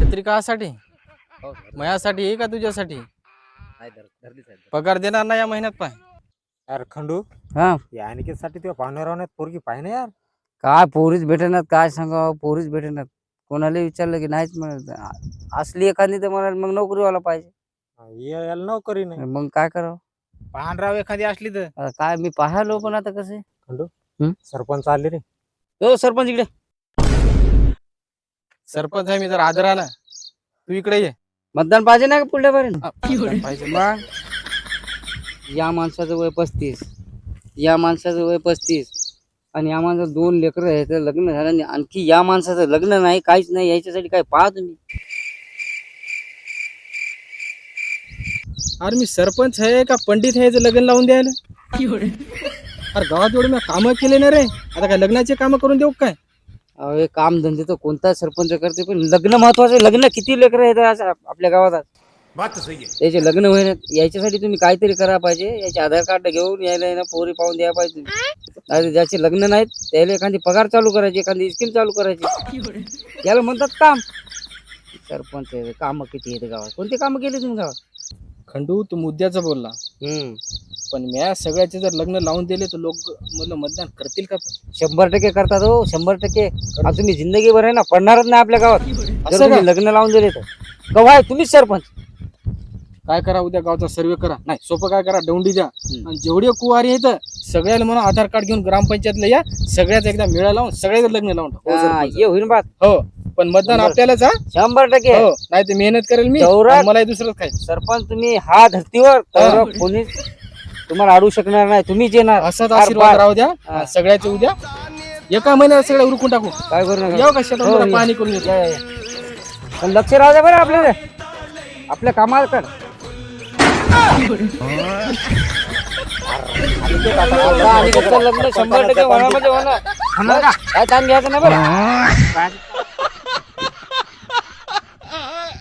छत्री कासाठी मयासाठी आहे का तुझ्यासाठी? पगार देणार ना या महिन्यात पाय. यार खंडू. हा. या अनिकेतसाठी तुझ्या पाहुण्यारावण्यात पोरगी पाहिजे ना यार. काय पोरीच भेटेनात काय सांगावं पोरीच भेटेनात. कोणाला विचारलं की नाहीच म्हणत. आ- असली एखादी तर मला मग नोकरीवाला पाहिजे. या- याला नोकरी नाही. मग काय करावं? पाहणराव एखादी असली तर. आता काय मी पाहायलो पण आता कसे. सरपंच आले रे. हो सरपंच इकडे. सरपंच आहे मी जर आदराला तू इकडे ये. मतदान पाहिजे ना का पुढल्या पर्यंत पाहिजे. मग या माणसाचं वय पस्तीस. या माणसाचं वय पस्तीस. आणि या माणसाचं दोन लेकरं लग्न झालं नाही आणखी या माणसाचं लग्न नाही काहीच नाही याच्यासाठी काय पहा तुम्ही? अरे मी सरपंच आहे का पंडित आहे लग्न लावून द्यायला? अरे गावात एवढे मी कामं केले ना रे. आता काय लग्नाचे कामं करून देऊ का काय? अहो, हे काम धंदे तर कोणता सरपंच करते पण लग्न महत्वाचं आहे. लग्न किती लेकरं आहेत आज आप- आपल्या गावात आज? त्याचे लग्न होईल याच्यासाठी तुम्ही काहीतरी करा पाहिजे. याचे आधार कार्ड घेऊन यायला ना पोरी पाहून द्यायला पाहिजे. नाही ज्याचे लग्न नाहीत त्याला एखादी पगार चालू करायची एखादी स्कीम चालू करायची. याला म्हणतात काम. सरपंच काम किती आहेत गावात? कोणते काम केले तुम्ही गावात? खंडू तू मुद्द्याचं बोलला. पण म्या सगळ्याचे जर लग्न लावून दिले तर लोक मला मतदान करतील का? पण? शंभर टक्के करतात हो शंभर टक्के. आता तुम्ही जिंदगीभर आहे ना पडणारच नाही आपल्या गावात. जर असं तुम्ही का? लग्न लावून दिले तर. गव्हा आहे तुम्हीच सरपंच. काय करा उद्या गावचा सर्वे करा. नाही सोपं काय करा? दौंडी द्या. हम्म. आणि जेवढे कुवारी आहेत सगळ्याला म्हणून आधार कार्ड घेऊन ग्रामपंचायतला या सगळ्याच एकदा मेळा लावून सगळ्याच लग्न लावून टाकू. हो, हा, सरपंच. होईल बात हो. पण मतदान. आपल्यालाच हा शंभर टक्के हो नाही तर मेहनत करेल मी मलाही दुसरंच काय सरपंच तुम्ही हा धर्तीवर तर कोणीच तुम्हाला अडू शकणार नाही तुम्हीच येणार असाच फार आशीर्वाद फार. राहू द्या हा. सगळ्याचे उद्या एका महिन्यात सगळ्या उरकून टाकू काय करू नका येऊ का शेतात हो, जरा ये. पाणी करून येतो. पण लक्ष राहू द्या बरं आपल्याला आपल्या कामाला कर आणि लग्न शंभर टक्के होणार म्हणजे होणार काय ताण घ्यायचं नाही बरं